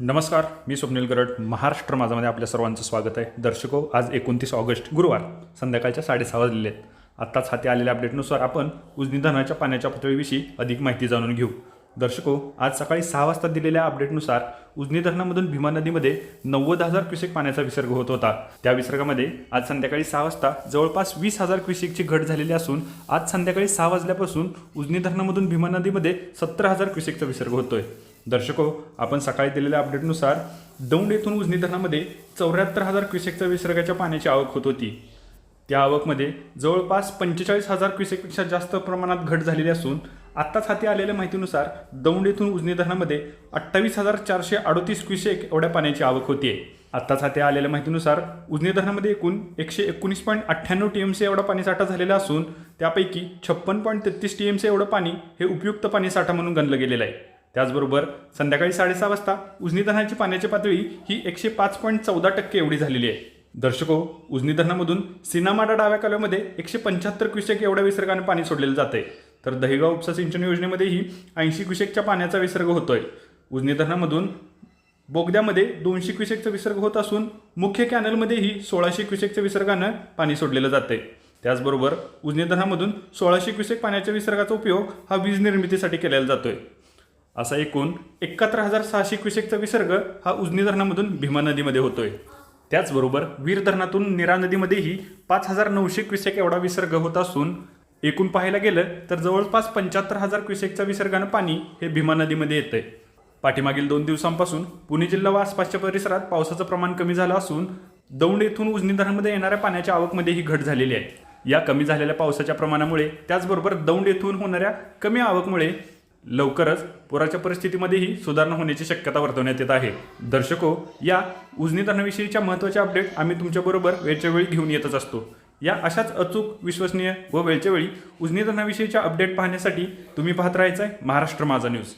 नमस्कार मी स्वप्नील गरड. महाराष्ट्र माझामध्ये आपल्या सर्वांचं स्वागत आहे. दर्शको आज एकोणतीस ऑगस्ट गुरुवार संध्याकाळच्या साडेसहा वाजलेले आहेत. आत्ताच हाती आलेल्या अपडेटनुसार आपण उजनी धरणाच्या पाण्याच्या पातळीविषयी अधिक माहिती जाणून घेऊ. दर्शको आज सकाळी सहा वाजता दिलेल्या अपडेटनुसार उजनी धरणामधून भीमा नदीमध्ये नव्वद हजार क्युसेक पाण्याचा विसर्ग होत होता. त्या विसर्गामध्ये आज संध्याकाळी सहा वाजता जवळपास वीस हजार क्युसेकची घट झालेली असून आज संध्याकाळी सहा वाजल्यापासून उजनी धरणामधून भीमा नदीमध्ये सत्तर हजार क्युसेकचा विसर्ग होतोय. दर्शको आपण सकाळी दिलेल्या अपडेटनुसार दौंड येथून उजनी धरणामध्ये चौऱ्याहत्तर हजार क्युसेकच्या विसर्गाच्या पाण्याची आवक होत होती. त्या आवकमध्ये जवळपास पंचेचाळीस हजार क्युसेकपेक्षा जास्त प्रमाणात घट झालेली असून आत्ताच हाती आलेल्या माहितीनुसार दौंड येथून उजनी धरणामध्ये अठ्ठावीस हजार चारशे अडोतीस क्युसेक एवढ्या पाण्याची आवक होतीये. आत्ताच हाती आलेल्या माहितीनुसार उजनी धरणामध्ये एकूण एकशे एकोणीस पॉईंट अठ्ठ्याण्णव टी एम सी एवढा पाणीसाठा झालेला असून त्यापैकी छप्पन पॉईंट तेहतीस टी एम सी एवढं पाणी हे उपयुक्त पाणीसाठा म्हणून गणलं गेलेलं आहे. त्याचबरोबर संध्याकाळी साडेसहा वाजता उजनी धरणाची पाण्याची पातळी ही एकशे पाच पॉईंट चौदा टक्के एवढी झालेली आहे. दर्शको उजनी धरणामधून सिनामाडा डाव्या कालव्यामध्ये एकशे पंच्याहत्तर क्युसेक एवढ्या विसर्गाने पाणी सोडलेलं जाते तर दहेगाव उपसा सिंचन योजनेमध्येही ऐंशी क्युसेकच्या पाण्याचा विसर्ग होतोय. उजनी धरणामधून बोगद्यामध्ये दोनशे क्युसेकचा विसर्ग होत असून मुख्य कॅनलमध्येही सोळाशे क्युसेकच्या विसर्गानं पाणी सोडलेलं जाते त्याचबरोबर उजनी धरणामधून सोळाशे क्युसेक पाण्याच्या विसर्गाचा उपयोग हा वीज निर्मितीसाठी केलेला जातोय. असा एकूण एकाहत्तर हजार सहाशे क्युसेकचा विसर्ग हा उजनी धरणामधून भीमा नदीमध्ये होतोय. त्याचबरोबर वीर धरणातून निरा नदीमध्येही पाच हजार नऊशे क्युसेक एवढा विसर्ग होत असून एकूण पाहायला गेलं तर जवळपास पंच्याहत्तर हजार क्युसेकच्या विसर्गानं पाणी हे भीमा नदीमध्ये येतंय. पाठीमागील दोन दिवसांपासून पुणे जिल्हा व आसपासच्या परिसरात पावसाचं प्रमाण कमी झालं असून दौंड येथून उजनी धरणामध्ये येणाऱ्या पाण्याच्या आवकमध्ये ही घट झालेली आहे. या कमी झालेल्या पावसाच्या प्रमाणामुळे त्याचबरोबर दौंड येथून होणाऱ्या कमी आवकमुळे लवकरच पुराच्या परिस्थितीमध्येही सुधारणा होण्याची शक्यता वर्तवण्यात येत आहे. दर्शको या उजनी धरणाविषयीच्या महत्त्वाच्या अपडेट आम्ही तुमच्याबरोबर वेळच्या वेळी घेऊन येतच असतो. या अशाच अचूक विश्वसनीय व वेळच्या वेळी उजनी धरणाविषयीच्या अपडेट पाहण्यासाठी तुम्ही पाहत राहायचं आहे महाराष्ट्र माझा न्यूज